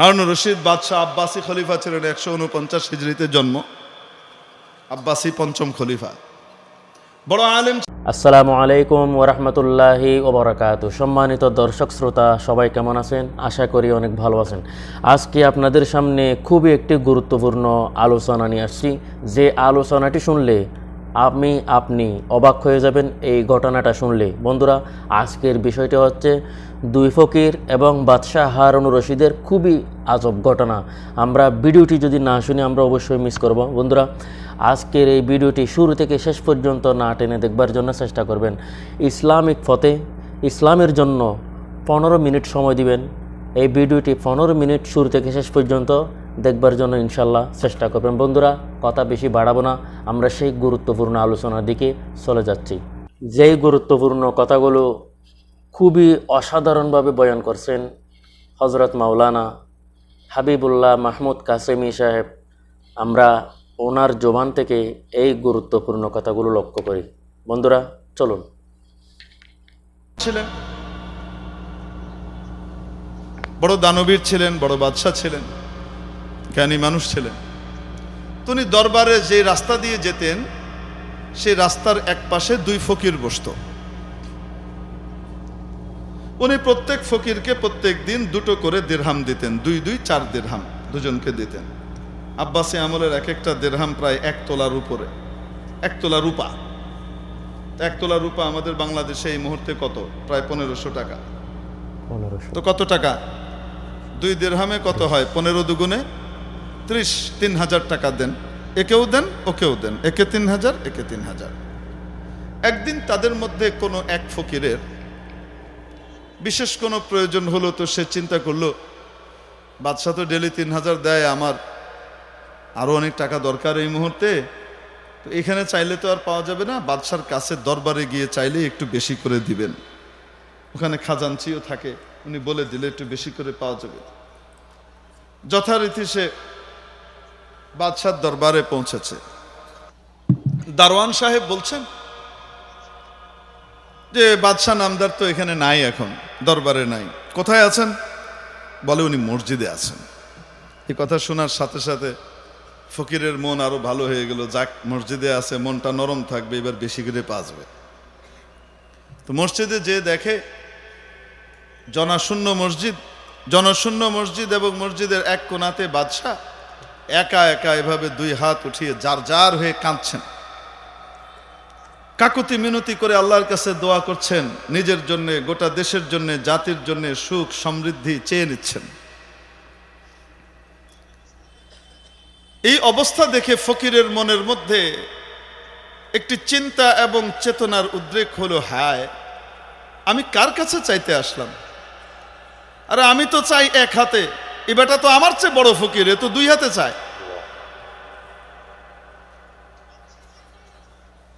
হারুন রশিদ বাদশাহ আব্বাসী খলিফা ছিলেন একশো উনপঞ্চাশ হিজড়িতে জন্ম। আব্বাসী পঞ্চম খলিফা। বড় আলেম আসসালামু আলাইকুম ওরহমতুল্লাহি ওবরাকাত সম্মানিত দর্শক, শ্রোতা, সবাই কেমন আছেন? আশা করি অনেক ভালো আছেন। আজকে আপনাদের সামনে খুবই একটি গুরুত্বপূর্ণ আলোচনা নিয়ে আসছি। যে আলোচনাটি শুনলে আমি আপনি অবাক হয়ে যাবেন এই ঘটনাটা শুনলে। বন্ধুরা, আজকের বিষয়টা হচ্ছে দুই ফকির এবং বাদশাহ হারুন রশিদের খুবই আজব ঘটনা। আমরা ভিডিওটি যদি না শুনি, আমরা অবশ্যই মিস করব। বন্ধুরা, আজকের এই ভিডিওটি শুরু থেকে শেষ পর্যন্ত না টেনে দেখবার জন্য চেষ্টা করবেন। ইসলামিক ফতে, ইসলামের জন্য পনেরো মিনিট সময় দিবেন। এই ভিডিওটি পনেরো মিনিট শুরু থেকে শেষ পর্যন্ত দেখবার জন্য ইনশাল্লাহ চেষ্টা করবেন। বন্ধুরা, কথা বেশি বাড়াবো না। আমরা সেই গুরুত্বপূর্ণ আলোচনার দিকে চলে যাচ্ছি। যেই গুরুত্বপূর্ণ কথাগুলো খুবই অসাধারণভাবে বয়ান করছেন হজরত মাওলানা হাবিবুল্লাহ মাহমুদ কাসেমি সাহেব, আমরা ওনার জবান থেকে এই গুরুত্বপূর্ণ কথাগুলো লক্ষ্য করি। বন্ধুরা, চলুন। ছিলেন, বড় দানবীর ছিলেন, বড় বাদশাহ ছিলেন। জ্ঞানী মানুষ ছিলেন। তো উনি দরবারে যে রাস্তা দিয়ে যেতেন সেই রাস্তার এক পাশে দুই ফকির বসতো। উনি প্রত্যেক ফকিরকে প্রত্যেক দিন দুটো করে দেড়হাম দিতেন দুই দুই চার দেড়হাম দুজনকে দিতেন। আব্বাসী আমলের এক একটা দেড়হাম প্রায় এক তোলার উপরে এক তোলা রূপা। এক তোলা রূপা আমাদের বাংলাদেশে এই মুহূর্তে কত? প্রায় পনেরোশো টাকা। তো কত টাকা? দুই দেড়হামে কত হয়? পনেরো দুগুণে ত্রিশ, তিন হাজার টাকা দেন। একেও দেন, ওকেও দেন। একে তিন হাজার, একে তিন হাজার। একদিন তাদের মধ্যে কোনো এক ফকিরের বিশেষ কোনো প্রয়োজন হলো তো সে চিন্তা করল, বাদশাহ তো ডেলি তিন হাজার দেয়, আমার আরও অনেক টাকা দরকার এই মুহূর্তে। তো এখানে চাইলে তো আর পাওয়া যাবে না, বাদশার কাছে দরবারে গিয়ে চাইলে একটু বেশি করে দিবেন। ওখানে খাজানচিও থাকে, উনি বলে দিলে একটু বেশি করে পাওয়া যাবে। যথারীতি সে বাদশার দরবারে পৌঁছেছে। দারোয়ান সাহেব বলছেন যে, বাদশাহ নামদার তো এখানে নাই এখন, দরবারে নাই। কোথায় আছেন? বলে উনি মসজিদে আছেন। এই কথা শোনার সাথে সাথে ফকিরের মন আরও ভালো হয়ে গেল, যাক, মসজিদে আছে, মনটা নরম থাকবে, এবার বেশি করে পাসবে তো মসজিদে যে দেখে জনাশূন্য মসজিদ, জনশূন্য মসজিদ এবং মসজিদের এক কোনাতে বাদশাহ একা একা এভাবে দুই হাত উঠিয়ে যার যার হয়ে কাঁদছেন। কাকুতি মিনতি করে আল্লাহর কাছে দোয়া করছেন, নিজের জন্য, গোটা দেশের জন্য, জাতির জন্য সুখ, সমৃদ্ধি চেয়ে নিচ্ছেন। এই অবস্থা দেখে ফকিরের মনের মধ্যে একটি চিন্তা এবং চেতনার উদ্রেক হলো, হায়, আমি কার কাছে চাইতে আসলাম? আরে আমি তো চাই এক হাতে। এ বেটা তো আমার চেয়ে বড় ফকির, এ তো দুই হাতে চায়।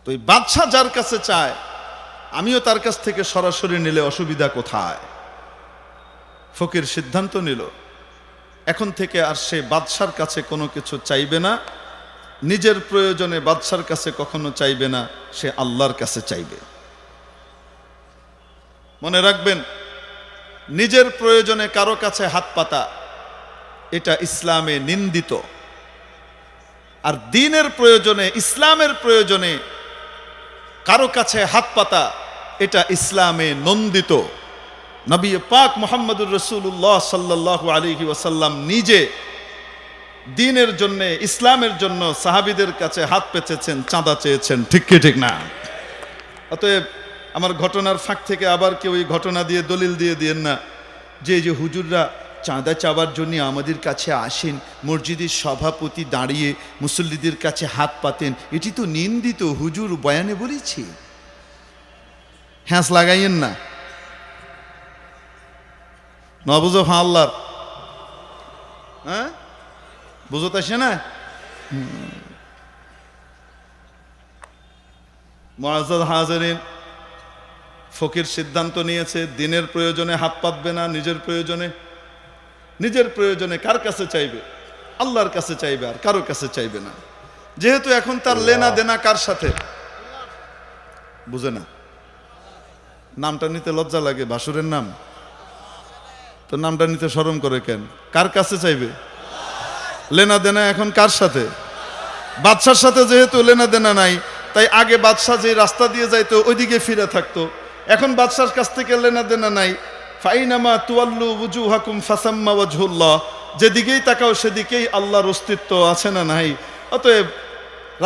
তো এই বাদশাহ যার কাছে চায়, আমিও তার কাছ থেকে সরাসরি নিলে অসুবিধা কোথায়? ফকির সিদ্ধান্ত নিল, এখন থেকে আর সে বাদশার কাছে কোনো কিছু চাইবে না, নিজের প্রয়োজনে বাদশার কাছে কখনো চাইবে না, সে আল্লাহর কাছে চাইবে। মনে রাখবেন, নিজের প্রয়োজনে কারও কাছে হাত পাতা এটা ইসলামে নিন্দিত। আর দিনের প্রয়োজনে, ইসলামের প্রয়োজনে কারও কাছে হাত পাতা, এটা ইসলামে নন্দিত। নবী পাক মোহাম্মদুর রসুল্লাহ সাল্লাহ আলহি ওয়াসাল্লাম নিজে দিনের জন্য, ইসলামের জন্য সাহাবিদের কাছে হাত পেতেছেন চাঁদা চেয়েছেন, ঠিক কি, ঠিক না? অতএব আমার ঘটনার ফাঁক থেকে আবার কেউ এই ঘটনা দিয়ে দলিল দিয়ে দিয়েন না। যে যে হুজুররা চাঁদা চাওয়ার জন্য আমাদের কাছে আসেন, মসজিদের সভাপতি দাঁড়িয়ে মুসল্লিদের কাছে হাত পাতেন। এটি তো নিন্দিত, হুজুর বয়ানে বলেছি। হ্যাঁস লাগাইয়েন না। নবুজো ফাঁ আল্লাহর হ্যাঁ? বুঝতে আসে না? মহাজাদ হাজারিন ফকির সিদ্ধান্ত নিয়েছে, দিনের প্রয়োজনে হাত পাতবে না, নিজের প্রয়োজনে। নিজের প্রয়োজনে কার কাছে চাইবে? আল্লাহর কাছে চাইবে আর কারও কাছে চাইবে না। যেহেতু এখন তার লেনা দেনা কার সাথে? বুঝে না। নামটা নিতে লজ্জা লাগে বাসুরের নাম। তো নামটা নিতে শরম করে কেন? কার কাছে চাইবে? লেনা দেনা এখন কার সাথে? বাদশার সাথে যেহেতু লেনা দেনা নাই তাই আগে বাদশাহ যে রাস্তা দিয়ে যাইতো ওইদিকে ফিরে থাকতো। এখন বাদশার কাছ থেকে লেনা দেনা নাই ফাইনামা তুয়াল্লু বুজু হাকুম ফাসাম্মা ওয়াজহুল্লাহ। যেদিকেই তাকাও সেদিকেই আল্লাহর অস্তিত্ব আছে না নাই। অতএব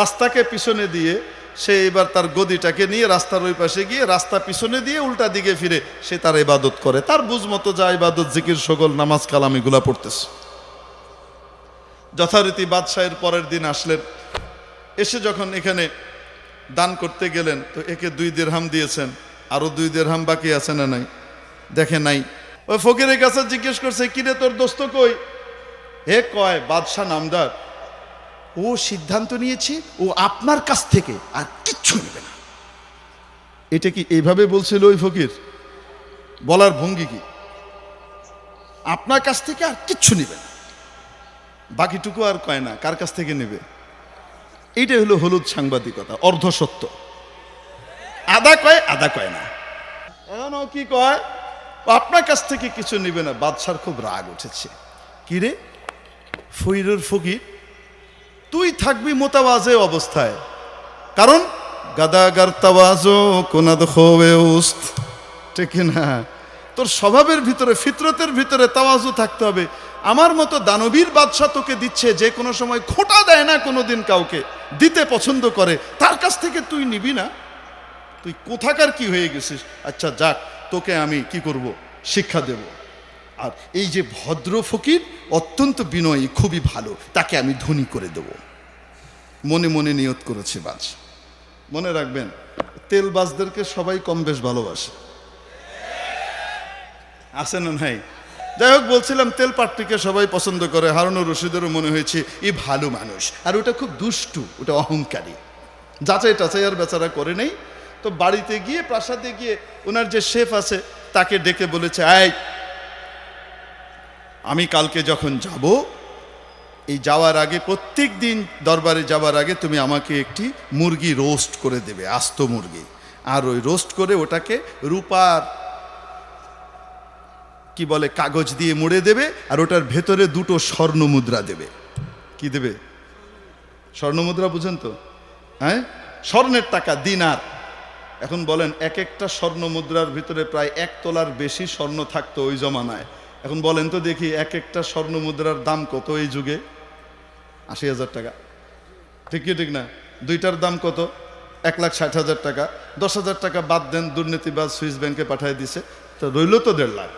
রাস্তাকে পিছনে দিয়ে সে এবার তার গদিটাকে নিয়ে রাস্তার ওই পাশে গিয়ে রাস্তা পিছনে দিয়ে উল্টা দিকে ফিরে সে তার ইবাদত করে। তার বুঝ মতো যা ইবাদত, জিকির সকল নামাজ, কালাম এগুলা পড়তেছে। যথারীতি বাদশাহের পরের দিন আসলেন। এসে যখন এখানে দান করতে গেলেন, তো একে দুই দেড়হাম দিয়েছেন। আরও দুই দেড়হাম বাকি আছে না নাই? দেখে নাই। ওই ফকিরের কাছে জিজ্ঞেস করছে, কিরে তোর দোস্ত কই? হে কয়, বাদশাহ নামদার। ও সিদ্ধান্ত নিয়েছে, ও আপনার কাছ থেকে আর কিচ্ছু নেবে না। এটা কি এইভাবে বলছিল ওই ফকির? বলার ভঙ্গি কি? আপনার কাছ থেকে আর কিচ্ছু নেবে না। বাকিটুকু আর কয় না, কার কাছ থেকে নেবে? এইটা হলো হলুদ সাংবাদিকতা, অর্ধ সত্য। আদা কয় আদা কয় না। এখন কি কয়? আপনার কাছ থেকে কিছু নেবে না। বাদশার খুব রাগ উঠেছে। কি রে? ফইরুর ফকির, তুই থাকবি মোতাবাজে অবস্থায়। কারণ গাদাগার তাওয়াজো কোনাদ উস্ত। ঠিক না তোর স্বভাবের ভিতরে, ফিতরতের ভিতরে তাওয়াজু থাকতে হবে। আমার মতো দানবীর বাদশা তোকে দিচ্ছে, যে কোনো সময় খোঁটা দেয় না কোনোদিন কাউকে। দিতে পছন্দ করে। তার কাছ থেকে তুই নিবি না। তুই কোথাকার কি হয়ে গেছিস? আচ্ছা যাক। তোকে আমি কি করব? শিক্ষা দেব। আর এই যে ভদ্র ফকির, অত্যন্ত বিনয়ী, খুবই ভালো, তাকে আমি ধনী করে দেব। মনে মনে নিয়ত করেছে বাজ। মনে রাখবেন তেলবাজদেরকে সবাই কম বেশ ভালোবাসে। আছে না নাই? যাই হোক, বলছিলাম, তেল পাট্টিকে সবাই পছন্দ করে। হারুনুর রশিদেরও মনে হয়েছে এ ভালো মানুষ। আর ওটা খুব দুষ্টু, ওটা অহংকারী। যাচাই টাচাই আর বেচারা করে নেই। তো বাড়িতে গিয়ে, প্রাসাদে গিয়ে ওনার যে শেফ আছে, তাকে ডেকে বলেছে আয় আমি কালকে যখন যাব, এই যাওয়ার আগে, প্রত্যেক দিন দরবারে যাওয়ার আগে তুমি আমাকে একটি মুরগি রোস্ট করে দেবে, আস্ত মুরগি। আর ওই রোস্ট করে ওটাকে রূপার, কি বলে, কাগজ দিয়ে মুড়ে দেবে, আর ওটার ভেতরে দুটো স্বর্ণ মুদ্রা দেবে। কি দেবে? স্বর্ণ মুদ্রা বুঝেন তো? হ্যাঁ? স্বর্ণের টাকা, দিনার। এখন বলেন এক একটা স্বর্ণ মুদ্রার ভিতরে প্রায় এক তোলার বেশি স্বর্ণ থাকতো ওই জমানায়। এখন বলেন তো দেখি এক একটা স্বর্ণ মুদ্রার দাম কত এই যুগে? আশি হাজার টাকা। ঠিক কি ঠিক না? দুইটার দাম কত? এক লাখ ষাট হাজার টাকা। দশ হাজার টাকা বাদ দেন, দুর্নীতিবাজ সুইস ব্যাংকে পাঠিয়ে দিছে। তো রইল তো দেড় লাখ।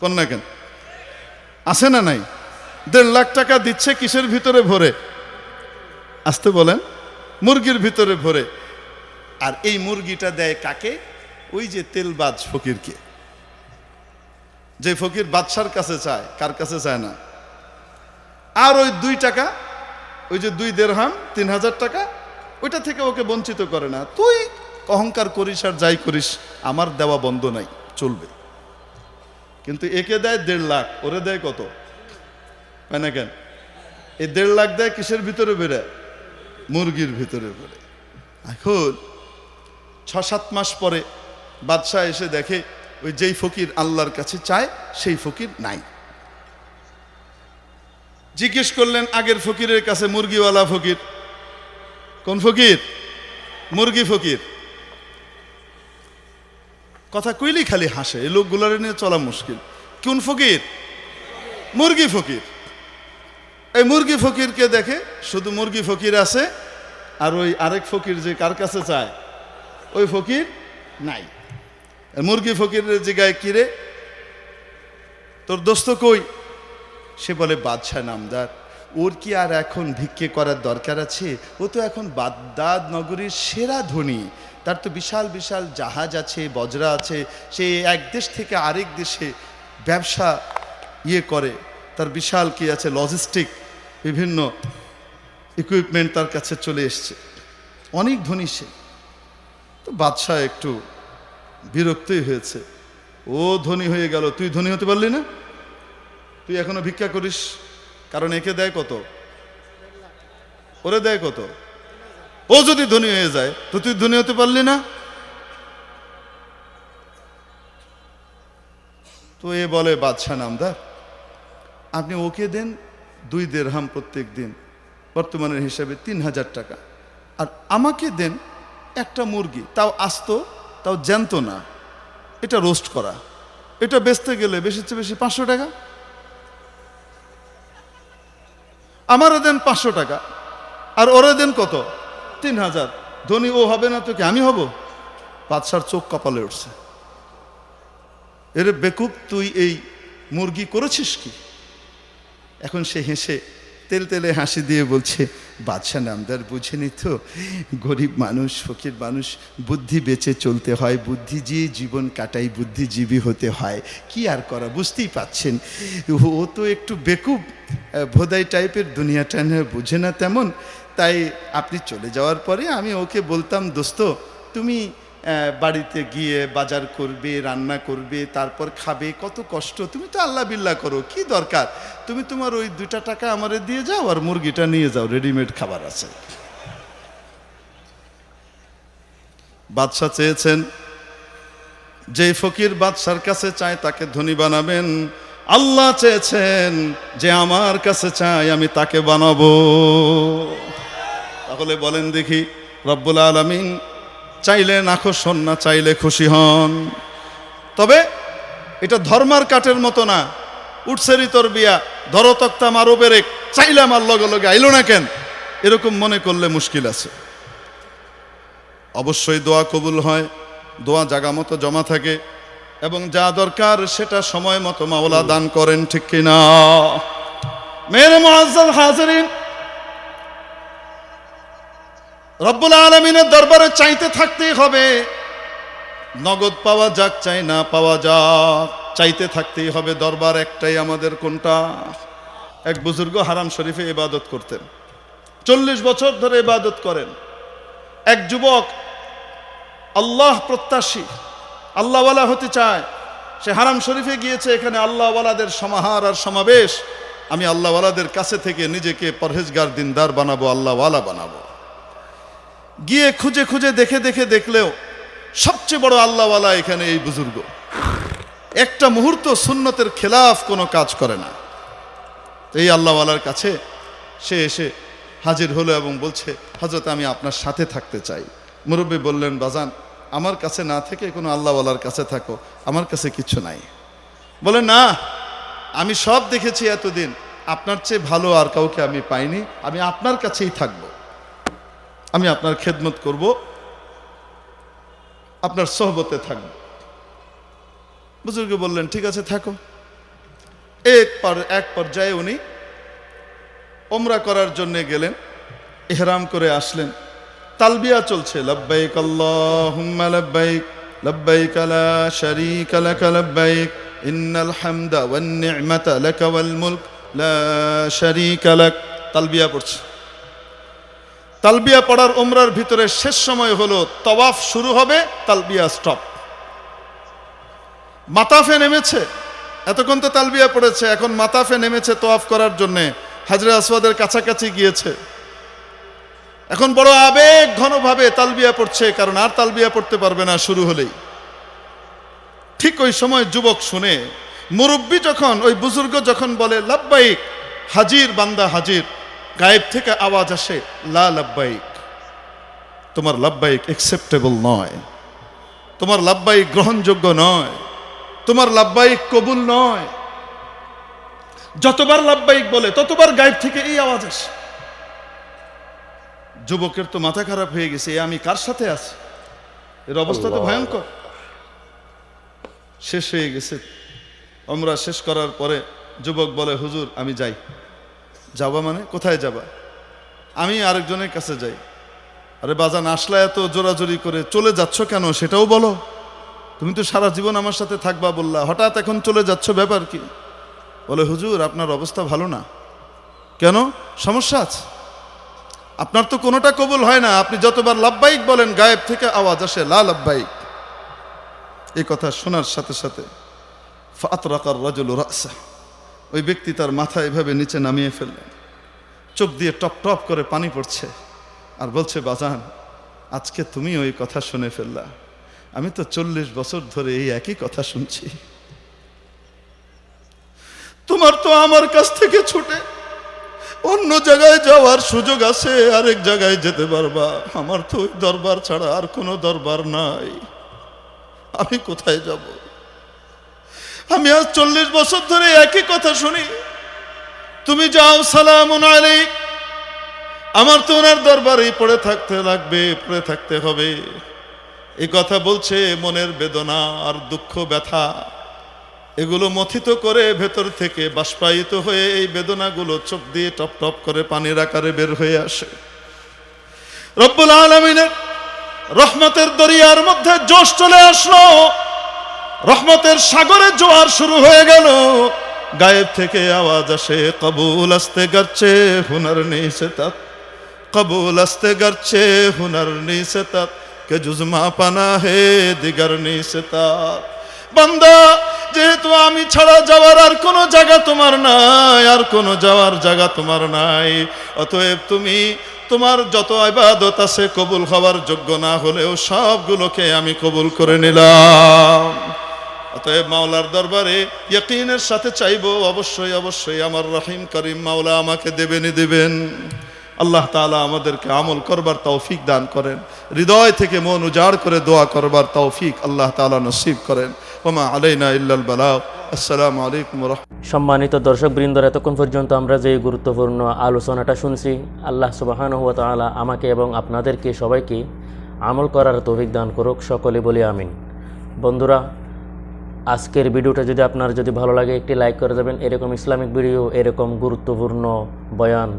কোন না কেন? আছে না নাই? দেড় লাখ টাকা দিচ্ছে কিসের ভিতরে ভরে? আসতে বলেন, মুরগির ভিতরে ভরে। আর এই মুরগিটা দেয় কাকে? ওই যে তেলবাজ ফকিরকে। যে ফকির বাদশার কাছে চায়, কার কাছে চায় না? আর ওই দুই টাকা, ওই যে দুই দেড় দেড়হাম, তিন হাজার টাকা, ওইটা থেকে ওকে বঞ্চিত করে না। তুই অহংকার করিস আর যাই করিস, আমার দেওয়া বন্ধ নাই, চলবে। কিন্তু একে দেয় দেড় লাখ, ওরে দেয় কত? হয় না কেন? এই দেড় লাখ দেয় কিসের ভিতরে বেড়ে? মুরগির ভিতরে বেড়ে। এখন ছ সাত মাস পরে বাদশাহ এসে দেখে ওই যেই ফকির আল্লাহর কাছে চায়, সেই ফকির নাই। জিজ্ঞেস করলেন, আগের ফকিরের কাছে মুরগিওয়ালা ফকির? কোন ফকির? মুরগি ফকির। কথা কইলেই খালি হাসে, এই লোকগুলার নিয়ে চলা মুশকিল। কোন ফকির? মুরগি ফকির। এই মুরগি ফকিরকে দেখে শুধু মুরগি ফকির আছে, আর ওই আরেক ফকির যে কার কাছে চায়? ওই ফকির? নাই। মুরগি ফকিরের জায়গায় কিরে তোর দোস্ত কই? সে বলে, বাদশাহ নামদার, ওর কি আর এখন ভিক্ষে করার দরকার আছে? ও তো এখন বাগদাদ নগরীর সেরা ধনী। তার তো বিশাল বিশাল জাহাজ আছে, বজরা আছে। সে এক দেশ থেকে আরেক দেশে ব্যবসা ইয়ে করে। তার বিশাল কি আছে? লজিস্টিক বিভিন্ন ইকুইপমেন্ট তার কাছে চলে এসছে। অনেক ধনী সে। তো বাদশাহ একটু বিরক্তই হয়েছে। ও ধনী হয়ে গেল, তুই ধনী হতে পারলি না? তুই এখনও ভিক্ষা করিস? কারণ একে দেয় কত? ওরে দেয় কত? ও যদি ধনী হয়ে যায়, তো তুই ধনী হতে পারলি না? তো এ বলে বাদশাহ নামদার, আপনি ওকে দেন দুই দেড়হাম প্রত্যেক দিন, বর্তমানের হিসাবে তিন হাজার টাকা। আর আমাকে দেন একটা মুরগি, তাও আস্ত, তাও জ্যান্ত না। এটা রোস্ট করা। এটা বেচতে গেলে বেশি চেয়ে বেশি পাঁচশো টাকা? আমারও দেন পাঁচশো টাকা। আর ওরা দেন কত? তিন হাজার। ধনী ও হবে না তো কি আমি হব? বাদশার চোখ কপালে উঠছে। এরে বেকুব, তুই এই মুরগি করেছিস কি? এখন সে হেসে তেল তেলে হাসি দিয়ে বলছে, বাদশাহ নামদার বুঝেনি তো? গরিব মানুষ, ফকির মানুষ, বুদ্ধি বেঁচে চলতে হয় বুদ্ধি দিয়ে জীবন কাটাই, বুদ্ধিজীবী হতে হয়। কি আর করা, বুঝতেই পাচ্ছেন। ও তো একটু বেকুব ভোদাই টাইপের দুনিয়াটা বুঝে না তেমন। তাই আপনি চলে যাওয়ার পরে আমি ওকে বলতাম, দোস্ত, তুমি বাড়িতে গিয়ে বাজার করবে, রান্না করবে, তারপর খাবে, কত কষ্ট। তুমি তো আল্লাহ বিল্লাহ করো, কি দরকার? তুমি তোমার ওই দুটা টাকা আমারে দিয়ে যাও আর মুরগিটা নিয়ে যাও রেডিমেড খাবার আছে। বাদশাহ চেয়েছেন যে ফকির বাদশার কাছে চায় তাকে ধনী বানাবেন, আল্লাহ চেয়েছেন যে আমার কাছে চাই আমি তাকে বানাবো। তাহলে বলেন দেখি, রব্বুল আলমিন চাইলে নাখোশন না, চাইলে খুশি হন। তবে এটা ধর্মার কাঠের মতো না। উঠছেরি তোর বিয়া, ধরো তক্তা মারো বেরেক, চাইলে আমার লগে লগে আইলো না কেন? এরকম মনে করলে মুশকিল আছে। অবশ্যই দোয়া কবুল হয়, দোয়া জাগা মতো জমা থাকে, এবং যা দরকার সেটা সময় মতো মাওলা দান করেন, ঠিক কিনা? মেরে মহাজ্জাল হাজরিন রব্বুল আলমিনের দরবারে চাইতে থাকতেই হবে। নগদ পাওয়া যাক, চাই না পাওয়া যাক, চাইতে থাকতেই হবে দরবার একটাই আমাদের কোনটা? এক বুজুর্গ হারাম শরীফে ইবাদত করতেন। চল্লিশ বছর ধরে ইবাদত করেন। এক যুবক আল্লাহ প্রত্যাশী, আল্লাহওয়ালা হতে চায়। সে হারাম শরীফে গিয়েছে, এখানে আল্লাহওয়ালাদের সমাহার আর সমাবেশ। আমি আল্লাহওয়ালাদের কাছে থেকে নিজেকে পরহেজগার, দিনদার বানাবো, আল্লাহওয়ালা বানাবো। গিয়ে খুঁজে খুঁজে দেখে দেখে দেখলেও সবচেয়ে বড় আল্লাহওয়ালা এখানে এই বুজুর্গ। একটা মুহূর্ত সুন্নতের খেলাফ কোনো কাজ করে না। এই আল্লাহওয়ালার কাছে সে এসে হাজির হলো এবং বলছে হজরত আমি আপনার সাথে থাকতে চাই। মুরব্বী বললেন, বাজান, আমার কাছে না থেকে কোনো আল্লাহওয়ালার কাছে থাকো, আমার কাছে কিছু নাই। বলে, না, আমি সব দেখেছি এতদিন। আপনার চেয়ে ভালো আর কাউকে আমি পাইনি। আমি আপনার কাছেই থাকব। আমি আপনার খেদমত করব। আপনার সহবতে থাকব। বুজুর্গ বললেন, ঠিক আছে, থাকো। এক পর, এক পর্যায়ে উনি ওমরা করার জন্য গেলেন, এহরাম করে আসলেন। তালবিয়া চলছে, লব্বাইক আল্লাহুম্মা লব্বাইক লব্বাইক লা শারীকা লাক লব্বাইক, ইন্নাল হামদা ওয়ান নি'মাতা লাক ওয়াল মুলক, লা শারীকা লাক। তালবিয়া পড়ছে। তালবিয়া পড়ার ওমরার ভিতরে শেষ সময় হলো, তওয়াফ শুরু হবে, তালবিয়া স্টপ মাতাফে নেমেছে, এতক্ষণ তো তালবিয়া পড়েছে, এখন মাতাফে নেমেছে তোয়াফ করার জন্যে, হাজরা আসওয়াদের কাছাকাছি গিয়েছে। এখন বড় আবেগ ঘনভাবে তালবিয়া পড়ছে, কারণ আর তালবিয়া পড়তে পারবে না শুরু হলেই। ঠিক ওই সময় যুবক শুনে, মুরব্বী যখন, ওই বুজুর্গ যখন বলে, লাব্বাইক, হাজির বান্দা হাজির। গায়েব থেকে আওয়াজ আসে লা লাব্বাইক। তোমার লাব্বাইক একসেপ্টেবল নয়। তোমার লাব্বাইক গ্রহণযোগ্য নয়। তোমার লাব্বাইক কবুল নয়। যতবার লাব্বাইক বলে ততবার গায়েব থেকে এই আওয়াজ আসে। যুবকের তো মাথা খারাপ হয়ে গেছে আমি কার সাথে আছি? এর অবস্থা তো ভয়ঙ্কর। শেষ হয়ে গেছে। আমরা শেষ করার পরে যুবক বলে হুজুর আমি যাই। যাবা মানে? কোথায় যাবা? আমি আরেকজনের কাছে যাই। আরে বাজান, আসলা এত জোরাজোরি করে চলে যাচ্ছ কেন? সেটাও বলো। তুমি তো সারা জীবন আমার সাথে থাকবা বললা। হঠাৎ এখন চলে যাচ্ছ, ব্যাপার কি? বলে, হুজুর, আপনার অবস্থা ভালো না। কেন? সমস্যা আছে? আপনার তো কোনোটা কবুল হয় না। আপনি যতবার লাভবাহিক বলেন, গায়েব থেকে আওয়াজ আসে, লা লাভবাহিক। এই কথা শোনার সাথে সাথে ফাতরাকার রাজুল রাসা ওই ব্যক্তি তার মাথা এভাবে নিচে নামিয়ে ফেললেন। চোখ দিয়ে টপ টপ করে পানি পড়ছে আর বলছে, বাজান, আজকে তুমি ওই কথা শুনে ফেললা। আমি তো চল্লিশ বছর ধরে এই একই কথা শুনছি। তোমার তো আমার কাছ থেকে ছুটে অন্য জায়গায় যাওয়ার সুযোগ আছে, আরেক জায়গায় যেতে পারবা। আমার তো ওই দরবার ছাড়া আর কোনো দরবার নাই। আমি কোথায় যাব? আমি আজ চল্লিশ বছর ধরে একই কথা শুনি। তুমি যাও সালাম আমার তো ওনার দরবারেই পড়ে থাকতে লাগবে, পড়ে থাকতে হবে। এই কথা বলছে মনের বেদনা আর দুঃখ ব্যথা। এগুলো মথিত করে ভেতর থেকে বাষ্পায়িত হয়ে এই বেদনাগুলো চোখ দিয়ে টপ টপ করে পানির আকারে বের হয়ে আসে। রব্বুল আলমিনের রহমতের দরিয়ার মধ্যে জোশ চলে আসলো। রহমতের সাগরে জোয়ার শুরু হয়ে গেল। গায়েব থেকে আওয়াজ আসে, কবুল আসতে গড়ছে, হুনার সে তাত কবুল আসতে গড়ছে, হুনার সে তাত কে জুজমা পানা হে, দিগার সে তাত বান্দা, যেহেতু আমি ছাড়া যাওয়ার আর কোনো জায়গা তোমার নাই, আর কোনো যাওয়ার জায়গা তোমার নাই, অতএব তুমি তোমার যত ইবাদত আছে কবুল হওয়ার যোগ্য না হলেও সবগুলোকে আমি কবুল করে নিলাম। অতএব মাওলার দরবারে ইয়কিনের সাথে চাইব, অবশ্যই অবশ্যই আমার রহিম, করিম মাওলা আমাকে দেবেনই দেবেন। আল্লাহ তাআলা আমাদেরকে আমল করবার তৌফিক দান করেন। হৃদয় থেকে মন উজাড় করে দোয়া করবার তৌফিক আল্লাহ তাআলা নসিব করেন। ওমা আলাইনা ইল্লাল বালাগ আসসালামু আলাইকুম সম্মানিত দর্শক বৃন্দর, এতক্ষণ পর্যন্ত আমরা যে গুরুত্বপূর্ণ আলোচনাটা শুনছি, আল্লাহ সুবাহান হুয়া তাআলা আমাকে এবং আপনাদেরকে সবাইকে আমল করার তৌফিক দান করুক। সকলে বলে আমিন। বন্ধুরা আজকের ভিডিওটা যদি আপনার যদি ভালো লাগে, একটি লাইক করে দেবেন। এরকম ইসলামিক ভিডিও, এরকম গুরুত্বপূর্ণ বয়ান,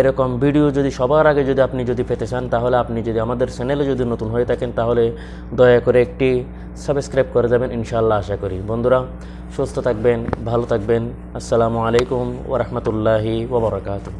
এরকম ভিডিও যদি সবার আগে যদি আপনি যদি পেতে চান, তাহলে আপনি যদি আমাদের চ্যানেলে যদি নতুন হয়ে থাকেন, তাহলে দয়া করে একটি সাবস্ক্রাইব করে যাবেন ইনশাআল্লাহ আশা করি। বন্ধুরা, সুস্থ থাকবেন, ভালো থাকবেন। আসসালামু আলাইকুম ওরহমতুল্লাহি ওবরাকাতু